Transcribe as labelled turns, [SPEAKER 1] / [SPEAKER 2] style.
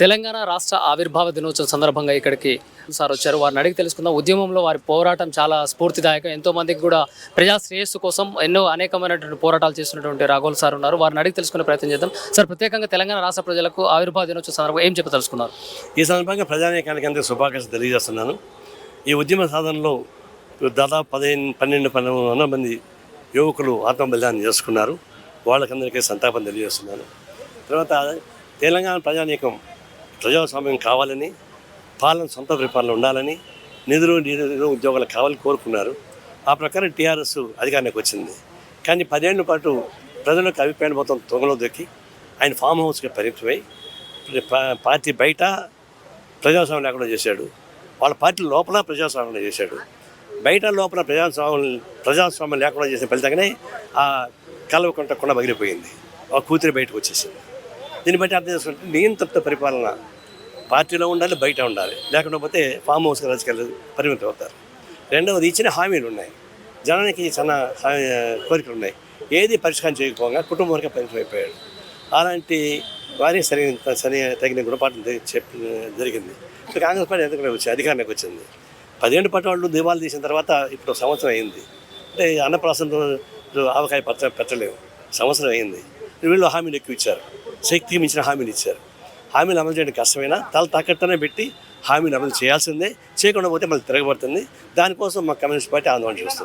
[SPEAKER 1] తెలంగాణ రాష్ట్ర ఆవిర్భావ దినోత్సవం సందర్భంగా ఇక్కడికి సార్ వచ్చారు. వారిని అడిగి తెలుసుకుందాం. ఉద్యమంలో వారి పోరాటం చాలా స్ఫూర్తిదాయకం. ఎంతో మందికి కూడా ప్రజా శ్రేయస్సు కోసం ఎన్నో అనేకమైనటువంటి పోరాటాలు చేస్తున్నటువంటి రాఘోల్ సార్ ఉన్నారు. వారిని అడిగి తెలుసుకునే ప్రయత్నం చేద్దాం. సార్ ప్రత్యేకంగా తెలంగాణ రాష్ట్ర ప్రజలకు ఆవిర్భావ దినోత్సవం సందర్భంగా ఏం చెప్పి తెలుసుకున్నారు
[SPEAKER 2] ఈ సందర్భంగా ప్రజానీకానికి అంతే శుభాకాంక్షలు తెలియజేస్తున్నాను. ఈ ఉద్యమ సాధనలో దాదాపు పదిహేను పన్నెండు పన్నెండు వందల మంది యువకులు ఆత్మబలిదానం చేసుకున్నారు. వాళ్ళకందరికీ సంతాపం తెలియజేస్తున్నాను. తర్వాత తెలంగాణ ప్రజానీకం ప్రజాస్వామ్యం కావాలని పాలన సొంత పరిపాలన ఉండాలని నిధులు నిధులు ఉద్యోగాలు కావాలని కోరుకున్నారు. ఆ ప్రకారం టీఆర్ఎస్ అధికారానికి వచ్చింది. కానీ పదేళ్ళ పాటు ప్రజలకు అభిప్రాయం మొత్తం తొంగలో దొక్కి ఆయన ఫామ్ హౌస్కి పరిమితమై పార్టీ బయట ప్రజాస్వామ్యం లేకుండా చేశాడు. వాళ్ళ పార్టీ లోపల ప్రజాస్వామ్యం చేశాడు. బయట లోపల ప్రజాస్వామ్యం ప్రజాస్వామ్యం లేకుండా చేసిన ఫలితంగానే ఆ కలవకుంట కొండ పగిలిపోయింది ఆ కూతురి బయటకు వచ్చేసింది. దీన్ని బట్టి అర్థం చేసుకుంటే నియంత్రిత పరిపాలన. పార్టీలో ఉండాలి బయట ఉండాలి. లేకుండా పోతే ఫామ్ హౌస్ రాజకీయాలు పరిమితం అవుతారు. రెండవది ఇచ్చిన హామీలు ఉన్నాయి. జనానికి చాలా కోరికలు ఉన్నాయి. ఏది పరిష్కారం చేయకపోగా కుటుంబం వరకు పరిమితం అయిపోయాడు. అలాంటి వారికి సరైన సరి తగిన గుణపాఠం చెప్పి జరిగింది. ఇప్పుడు కాంగ్రెస్ పార్టీ ఎందుకు వచ్చింది అధికారానికి వచ్చింది? పదిహేను పట్ల వాళ్ళు దీవాలు తీసిన తర్వాత ఇప్పుడు సంవత్సరం అయింది. అంటే అన్నప్రాసన ఆవకాయ పచ్చ పెట్టలేము. సంవత్సరం అయింది. వీళ్ళు హామీలు ఎక్కువ ఇచ్చారు. శక్తి మించిన హామీలు ఇచ్చారు. హామీలు అమలు చేయడం కష్టమైనా తల తాకట్టనే పెట్టి హామీలు అమలు చేయాల్సిందే. చేయకుండా పోతే మళ్ళీ తిరగబడుతుంది. దానికోసం మా కమ్యూనిస్ట్ పార్టీ ఆందోళన చేస్తుంది.